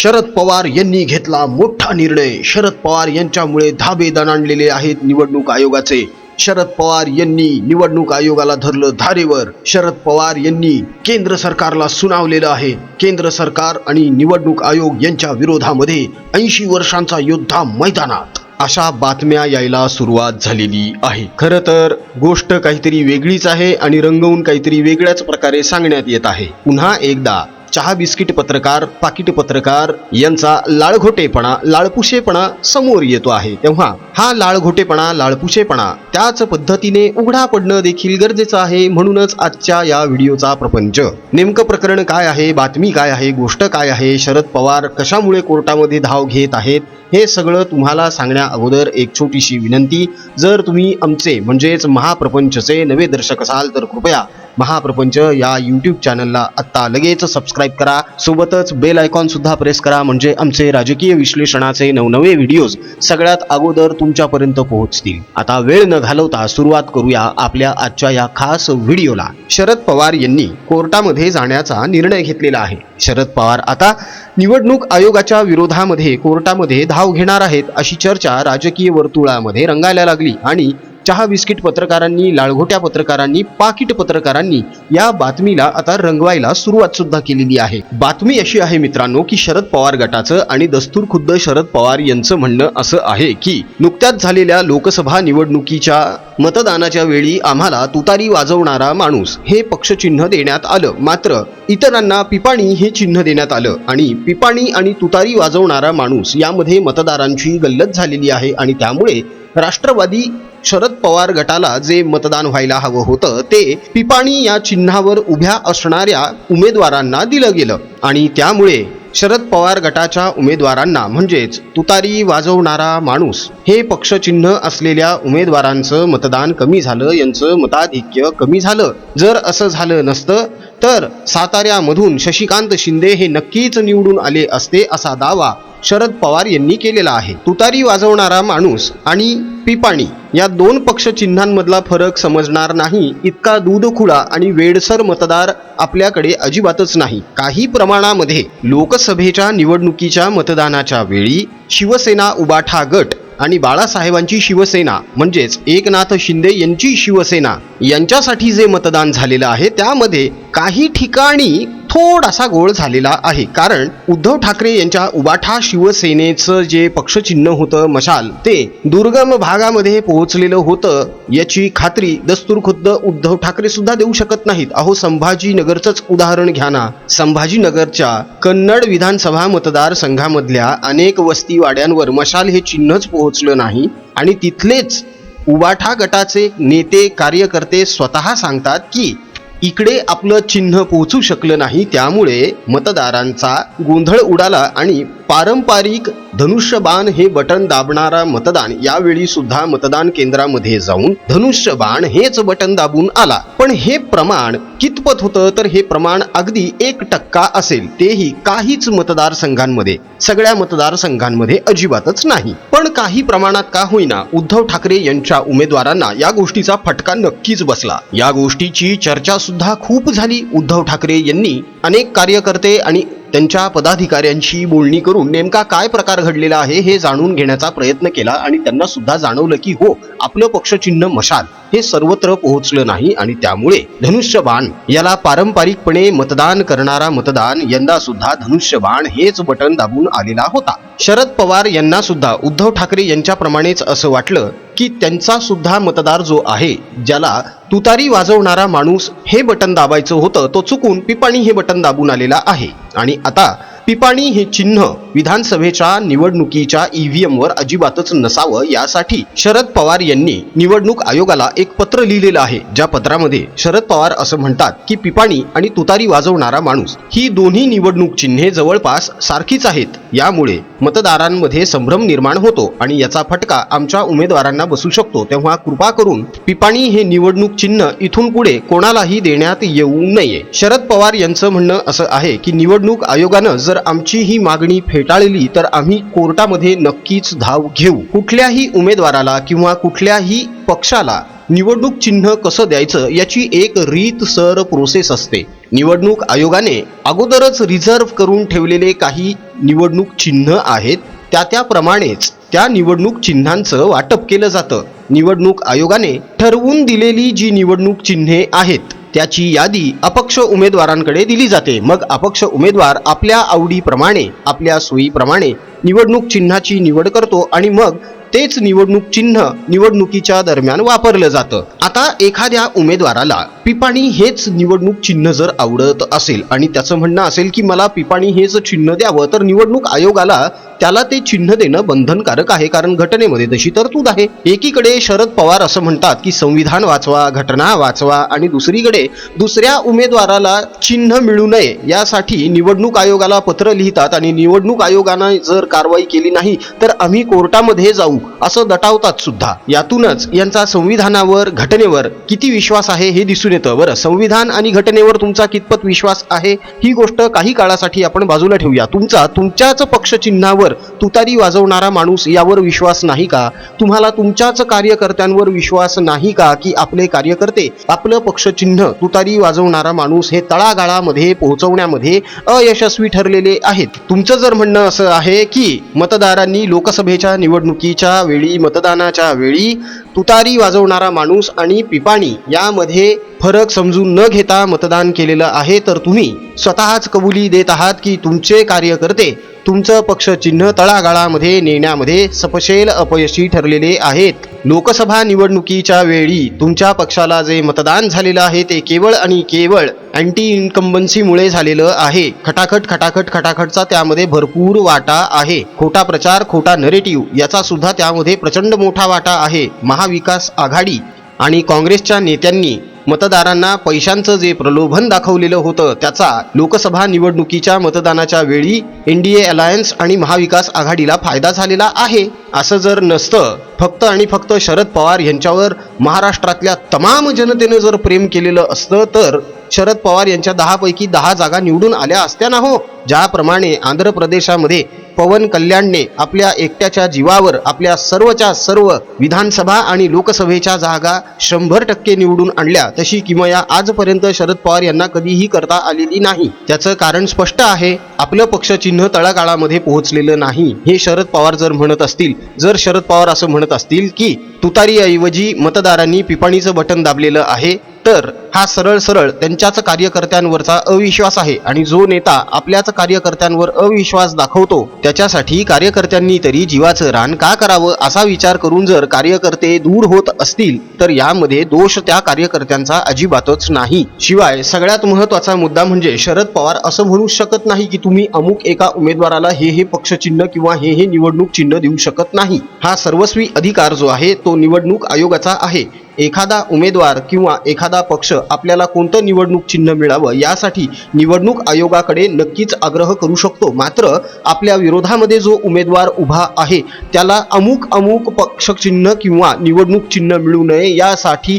शरद पवार यांनी घेतला मोठा निर्णय. शरद पवार यांच्यामुळे धाबे दणाणलेले आहेत निवडणूक आयोगाचे. शरद पवार यांनी निवडणूक आयोगाला धरलं धारेवर. शरद पवार यांनी केंद्र सरकारला सुनावलेलं आहे. केंद्र सरकार आणि निवडणूक आयोग यांच्या विरोधामध्ये ऐंशी वर्षांचा योद्धा मैदानात. अशा बातम्या यायला सुरुवात झालेली आहे. खरं तर गोष्ट काहीतरी वेगळीच आहे आणि रंगवून काहीतरी वेगळ्याच प्रकारे सांगण्यात येत आहे. पुन्हा एकदा चहा बिस्किट पत्रकार पाकिट पत्रकार यांचा लाळघोटेपणा लाळपुशेपणा समोर येतो आहे. तेव्हा हा लाळघोटेपणा लाळपुशेपणा त्याच पद्धतीने उघडा पडणं देखील गरजेचं आहे म्हणूनच आजच्या या व्हिडिओचा प्रपंच. नेमकं प्रकरण काय आहे बातमी काय आहे गोष्ट काय आहे शरद पवार कशामुळे कोर्टामध्ये धाव घेत आहेत हे सगळं तुम्हाला सांगण्या अगोदर एक छोटीशी विनंती. जर तुम्ही आमचे म्हणजेच महाप्रपंचचे नवे दर्शक असाल तर कृपया महाप्रपंच या यूट्यूब चॅनलला आत्ता लगेच सबस्क्राईब करा. सोबतच बेल आयकॉन सुद्धा प्रेस करा. म्हणजे आमचे राजकीय विश्लेषणाचे नवनवे व्हिडिओज सगळ्यात अगोदर तुमच्यापर्यंत पोहोचतील. आता वेळ न घालवता सुरुवात करूया आपल्या आजच्या या खास व्हिडिओला शरद पवार यांनी कोर्टामध्ये जाण्याचा निर्णय घेतलेला आहे. शरद पवार आता निवडणूक आयोगाच्या विरोधामध्ये कोर्टामध्ये धाव घेणार आहेत अशी चर्चा राजकीय वर्तुळामध्ये रंगायला लागली आणि चहा बिस्किट पत्रकारांनी लाळघोट्या पत्रकारांनी पाकिट पत्रकारांनी या बातमीला आता रंगवायला सुरुवात सुद्धा केलेली आहे. बातमी अशी आहे मित्रांनो की शरद पवार गटाचं आणि दस्तूर खुद्द शरद पवार यांचं म्हणणं असं आहे की नुकत्याच झालेल्या लोकसभा निवडणुकीच्या मतदानाच्या वेळी आम्हाला तुतारी वाजवणारा माणूस हे पक्षचिन्ह देण्यात आलं. मात्र इतरांना पिपाणी हे चिन्ह देण्यात आलं आणि पिपाणी आणि तुतारी वाजवणारा माणूस यामध्ये मतदारांची गल्लत झालेली आहे आणि त्यामुळे राष्ट्रवादी शरद पवार गटाला जे मतदान व्हायला हवं होतं ते पिपाणी या चिन्हावर उभ्या असणाऱ्या उमेदवारांना दिलं गेलं. आणि त्यामुळे शरद पवार गटाच्या उमेदवारांना म्हणजेच तुतारी वाजवणारा माणूस हे पक्षचिन्ह असलेल्या उमेदवारांचं मतदान कमी झालं यांचं मताधिक्य कमी झालं. जर असं झालं नसतं तर साताऱ्यामधून शशिकांत शिंदे हे नक्कीच निवडून आले असते असा दावा शरद पवार यांनी केलेला आहे. तुतारी वाजवणारा माणूस आणि पिपाणी या दोन पक्ष चिन्हांमधला फरक समजणार नाही. इतका दूधखुळा आणि वेडसर मतदार आपल्याकडे अजिबातच नाही. काही प्रमाणामध्ये लोकसभेच्या निवडणुकीच्या मतदानाच्या वेळी शिवसेना उबाठा गट आणि बाळासाहेबांची शिवसेना म्हणजेच एकनाथ शिंदे यांची शिवसेना यांच्यासाठी जे मतदान झालेलं आहे त्यामध्ये काही ठिकाणी थोडासा गोळ झालेला आहे. कारण उद्धव ठाकरे यांच्या उबाठा शिवसेनेचं जे पक्षचिन्ह होतं मशाल ते दुर्गम भागामध्ये पोहोचलेलं होतं याची खात्री दस्तूर खुद्द उद्धव ठाकरे सुद्धा देऊ शकत नाहीत. अहो संभाजीनगरचंच उदाहरण घ्या ना. संभाजीनगरच्या कन्नड विधानसभा मतदारसंघामधल्या अनेक वस्तीवाड्यांवर मशाल हे चिन्हच पोहोचलं नाही आणि तिथलेच उबाठा गटाचे नेते कार्यकर्ते स्वतः सांगतात की इकडे आपलं चिन्ह पोहोचू शकलं नाही त्यामुळे मतदारांचा गोंधळ उडाला आणि पारंपरिक धनुष्यबाण हे बटन दाबणारा मतदान. यावेळी सुद्धा मतदान केंद्रामध्ये जाऊन धनुष्यबाण हेच बटन दाबून आला. पण हे प्रमाण कितपत होतं? तर हे प्रमाण अगदी एक टक्का असेल. तेही काहीच मतदारसंघांमध्ये. सगळ्या मतदारसंघांमध्ये अजिबातच नाही. पण काही प्रमाणात का होईना उद्धव ठाकरे यांच्या उमेदवारांना या गोष्टीचा फटका नक्कीच बसला. या गोष्टीची चर्चा सुद्धा खूप झाली. उद्धव ठाकरे यांनी अनेक कार्यकर्ते आणि त्यांच्या पदाधिकाऱ्यांशी बोलणी करून नेमका काय प्रकार घडलेला आहे हे जाणून घेण्याचा प्रयत्न केला आणि त्यांना सुद्धा जाणवलं की हो आपलं पक्षचिन्ह मशाल. हे सर्वत्र पोहोचलं नाही आणि त्यामुळे धनुष्यबाण याला पारंपरिकपणे मतदान करणारा मतदान यंदा सुद्धा धनुष्यबाण हेच बटन दाबून आलेला होता. शरद पवार यांना सुद्धा उद्धव ठाकरे यांच्याप्रमाणेच असं वाटलं की त्यांचा सुद्धा मतदार जो आहे ज्याला तुतारी वाजवणारा माणूस हे बटन दाबायचं होतं तो चुकून पिपाणी हे बटन दाबून आलेला आहे. आणि आता पिपाणी हे चिन्ह विधानसभेच्या निवडणुकीच्या ईव्हीएम वर अजिबातच नसावं यासाठी शरद पवार यांनी निवडणूक आयोगाला एक पत्र लिहिलेलं आहे. ज्या पत्रामध्ये शरद पवार असं म्हणतात की पिपाणी आणि तुतारी वाजवणारा माणूस ही दोन्ही निवडणूक चिन्हे जवळपास सारखीच आहेत. यामुळे मतदारांमध्ये संभ्रम निर्माण होतो आणि याचा फटका आमच्या उमेदवारांना बसू शकतो. तेव्हा कृपा करून पिपाणी हे निवडणूक चिन्ह इथून पुढे कोणालाही देण्यात येऊ नये. शरद पवार यांचं म्हणणं असं आहे की निवडणूक आयोगानं जर आमची ही मागणी फेटाळली तर आम्ही कोर्टामध्ये नक्कीच धाव घेऊ. कुठल्याही उमेदवाराला किंवा कुठल्याही पक्षाला निवडणूक चिन्ह कसं द्यायचं याची एक रीत सर प्रोसेस असते. निवडणूक आयोगाने अगोदरच रिझर्व्ह करून ठेवलेले काही निवडणूक चिन्ह आहेत. त्या त्याप्रमाणेच त्या निवडणूक चिन्हांचं वाटप केलं जातं. निवडणूक आयोगाने ठरवून दिलेली जी निवडणूक चिन्हे आहेत त्याची यादी अपक्ष उमेदवारांकडे दिली जाते. मग अपक्ष उमेदवार आपल्या आवडीप्रमाणे आपल्या सोयीप्रमाणे निवडणूक चिन्हाची निवड करतो आणि मग तेच निवडणूक चिन्ह निवडणुकीच्या दरम्यान वापरलं जातं. आता एखाद्या उमेदवाराला पिपाणी हेच निवडणूक चिन्ह जर आवडत असेल आणि त्याचं म्हणणं असेल की मला पिपाणी हेच चिन्ह द्यावं तर निवडणूक आयोगाला त्याला ते चिन्ह देणं बंधनकारक आहे. कारण घटनेमध्ये तशी तरतूद आहे एकीकडे शरद पवार असं म्हणतात की संविधान वाचवा घटना वाचवा आणि दुसरीकडे दुसऱ्या उमेदवाराला चिन्ह मिळू नये यासाठी निवडणूक आयोगाला पत्र लिहितात आणि निवडणूक आयोगानं जर कारवाई केली नाही तर आम्ही कोर्टामध्ये जाऊ. असं दटावतात सुद्धा. यातूनच यांचा संविधानावर घटनेवर किती विश्वास आहे हे दिसून येतं. बरं संविधान आणि घटनेवर तुमचा कितपत विश्वास आहे ही गोष्ट काही काळासाठी आपण बाजूला ठेवूया. तुमचा तुमच्याच पक्षचिन्हावर तुतारी वाजवणारा माणूस यावर विश्वास नाही का? तुम्हाला तुमच्याच कार्यकर्त्यांवर विश्वास नाही का की आपले कार्यकर्ते आपलं पक्षचिन्ह तुतारी वाजवणारा माणूस हे तळागाळामध्ये पोहोचवण्यामध्ये अयशस्वी ठरलेले आहेत? तुमचं जर म्हणणं असं आहे की मतदारांनी लोकसभेच्या निवडणुकीच्या वेळी मतदानाच्या वेळी तुतारी वाजवणारा माणूस आणि पिपाणी यामध्ये फरक समजून न घेता मतदान केलेलं आहे तर तुम्ही स्वतःच कबुली देत आहात की तुमचे कार्यकर्ते तुमचं पक्षचिन्ह तळागाळामध्ये नेण्यामध्ये सपशेल अपयशी ठरलेले आहेत. लोकसभा निवडणुकीच्या वेळी तुमच्या पक्षाला जे मतदान झालेलं आहे ते केवळ आणि केवळ अँटी इन्कम्बन्सीमुळे झालेलं आहे. खटाखट खटाखट खटाखटचा त्यामध्ये भरपूर वाटा आहे. खोटा प्रचार खोटा नरेटिव्ह याचा सुद्धा त्यामध्ये प्रचंड मोठा वाटा आहे. महाविकास आघाडी आणि काँग्रेसच्या नेत्यांनी मतदारांना पैशांचं जे प्रलोभन दाखवलेलं होतं त्याचा लोकसभा निवडणुकीच्या मतदानाच्या वेळी एन डी ए अलायन्स आणि महाविकास आघाडीला फायदा झालेला आहे असं जर नसतं फक्त आणि फक्त शरद पवार यांच्यावर महाराष्ट्रातल्या तमाम जनतेनं जर प्रेम केलेलं असतं तर शरद पवार यांच्या दहापैकी दहा जागा निवडून आल्या असत्या ना हो? ज्याप्रमाणे आंध्र प्रदेशामध्ये पवन कल्याणने आपल्या एकट्याच्या जीवावर आपल्या सर्वच्या सर्व विधानसभा आणि लोकसभेच्या जागा शंभर टक्के निवडून आणल्या. तशी किमया आजपर्यंत शरद पवार यांना कधीही करता आलेली नाही. त्याचं कारण स्पष्ट आहे. आपलं पक्षचिन्ह तळागाळामध्ये पोहोचलेलं नाही. हे शरद पवार जर म्हणत असतील जर शरद पवार असं म्हणत असतील की तुतारीऐवजी मतदारांनी पिपाणीचं बटन दाबलेलं आहे तर हा सरळ सरळ त्यांच्याच कार्यकर्त्यांवरचा अविश्वास आहे आणि जो नेता आपल्याच कार्यकर्त्यांवर अविश्वास दाखवतो त्याच्यासाठी कार्यकर्त्यांनी तरी जीवाचं रान का करावं असा विचार करून जर कार्यकर्ते दूर होत असतील तर यामध्ये दोष त्या कार्यकर्त्यांचा अजिबातच नाही. शिवाय सगळ्यात महत्त्वाचा मुद्दा म्हणजे शरद पवार असं म्हणू शकत नाही की तुम्ही अमुक एका उमेदवाराला हे हे पक्षचिन्ह किंवा हे हे निवडणूक चिन्ह देऊ शकत नाही. हा सर्वस्वी अधिकार जो आहे तो निवडणूक आयोगाचा आहे. एखादा उमेदवार किंवा एखादा पक्ष आपल्याला कोणतं निवडणूक चिन्ह मिळावं यासाठी निवडणूक आयोगाकडे नक्कीच आग्रह करू शकतो. मात्र आपल्या विरोधामध्ये जो उमेदवार उभा आहे त्याला अमुक अमुक पक्ष चिन्ह किंवा निवडणूक चिन्ह मिळू नये यासाठी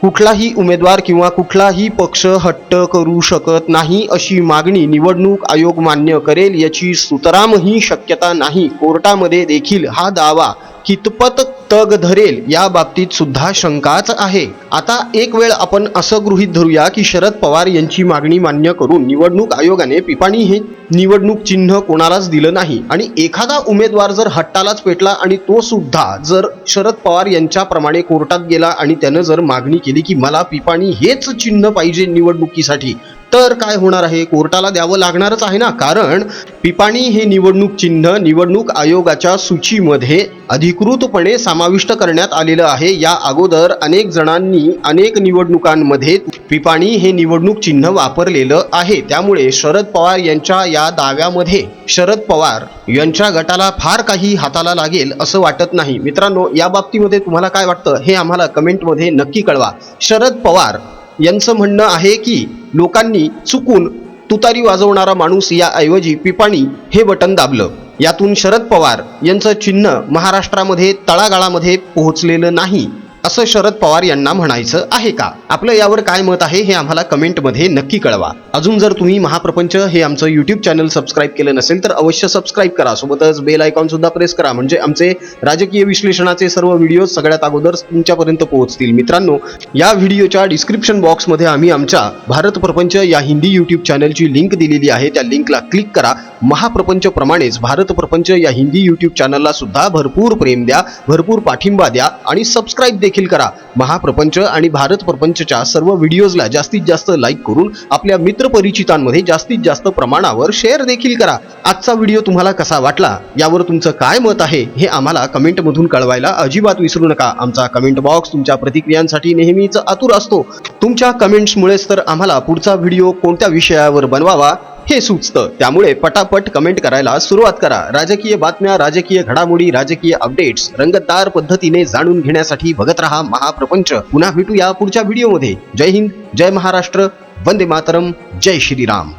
कुठलाही उमेदवार किंवा कुठलाही पक्ष हट्ट करू शकत नाही अशी मागणी निवडणूक आयोग मान्य करेल याची सुतरामही शक्यता नाही. कोर्टामध्ये देखील हा दावा कितपत तग धरेल या बाबतीत सुद्धा शंकाच आहे. आता एक वेळ आपण असं गृहीत धरूया की शरद पवार यांची मागणी मान्य करून निवडणूक आयोगाने पिपाणी हे निवडणूक चिन्ह कोणालाच दिलं नाही. आणि एखादा उमेदवार जर हट्टालाच पेटला आणि तो सुद्धा जर शरद पवार यांच्याप्रमाणे कोर्टात गेला आणि त्यानं जर मागणी केली की मला पिपाणी हेच चिन्ह पाहिजे निवडणुकीसाठी तर काय होणार आहे? कोर्टाला द्यावं लागणारच आहे ना? कारण पिपाणी हे निवडणूक चिन्ह निवडणूक आयोगाच्या सूचीमध्ये अधिकृतपणे समाविष्ट करण्यात आलेलं आहे. या अगोदर अनेक जणांनी अनेक निवडणुकांमध्ये पिपाणी हे निवडणूक चिन्ह वापरलेलं आहे. त्यामुळे शरद पवार यांच्या या दाव्यामध्ये शरद पवार यांच्या गटाला फार काही हाताला लागेल असं वाटत नाही. मित्रांनो या बाबतीमध्ये तुम्हाला काय वाटतं हे आम्हाला कमेंटमध्ये नक्की कळवा. शरद पवार यांचं म्हणणं आहे की लोकांनी चुकून तुतारी वाजवणारा माणूस याऐवजी पिपाणी हे बटन दाबलं. यातून शरद पवार यांचं चिन्ह महाराष्ट्रामध्ये तळागाळामध्ये पोहोचलेलं नाही. असं शरद पवार यांना म्हणायचं आहे का? आपलं यावर काय मत आहे हे आम्हाला कमेंटमध्ये नक्की कळवा. अजून जर तुम्ही महाप्रपंच हे आमचं युट्यूब चॅनल सबस्क्राईब केलं नसेल तर अवश्य सबस्क्राईब करा. सोबतच बेल आयकॉन सुद्धा प्रेस करा. म्हणजे आमचे राजकीय विश्लेषणाचे सर्व व्हिडिओ सगळ्यात अगोदर तुमच्यापर्यंत पोहोचतील. मित्रांनो या व्हिडिओच्या डिस्क्रिप्शन बॉक्समध्ये आम्ही आमच्या भारत प्रपंच या हिंदी युट्यूब चॅनलची लिंक दिलेली आहे. त्या लिंकला क्लिक करा. महाप्रपंच प्रमाणेच भारत प्रपंच या हिंदी युट्यूब चॅनलला सुद्धा भरपूर प्रेम द्या भरपूर पाठिंबा द्या आणि सबस्क्राईब देखील करा. महाप्रपंच आणि भारत प्रपंचच्या सर्व व्हिडिओजला जास्तीत जास्त लाईक करून आपल्या मित्रपरिचितांमध्ये जास्तीत जास्त प्रमाणावर शेअर देखील करा. आजचा व्हिडिओ तुम्हाला कसा वाटला? यावर तुमचं काय मत आहे? हे आम्हाला कमेंटमधून कळवायला अजिबात विसरू नका. आमचा कमेंट बॉक्स तुमच्या प्रतिक्रियांसाठी नेहमीच आतुर असतो. तुमच्या कमेंट्समुळेच तर आम्हाला पुढचा व्हिडिओ कोणत्या विषयावर बनवावा? हे सुचतं. त्यामुळे पटापट कमेंट करायला सुरुवात करा. राजकीय बातम्या राजकीय घडामोडी राजकीय अपडेट्स रंगतदार पद्धतीने जाणून घेण्यासाठी बघत रहा महाप्रपंच. पुन्हा भेटूया पुढच्या व्हिडिओमध्ये जय हिंद जय महाराष्ट्र वंदे मातरम जय श्रीराम.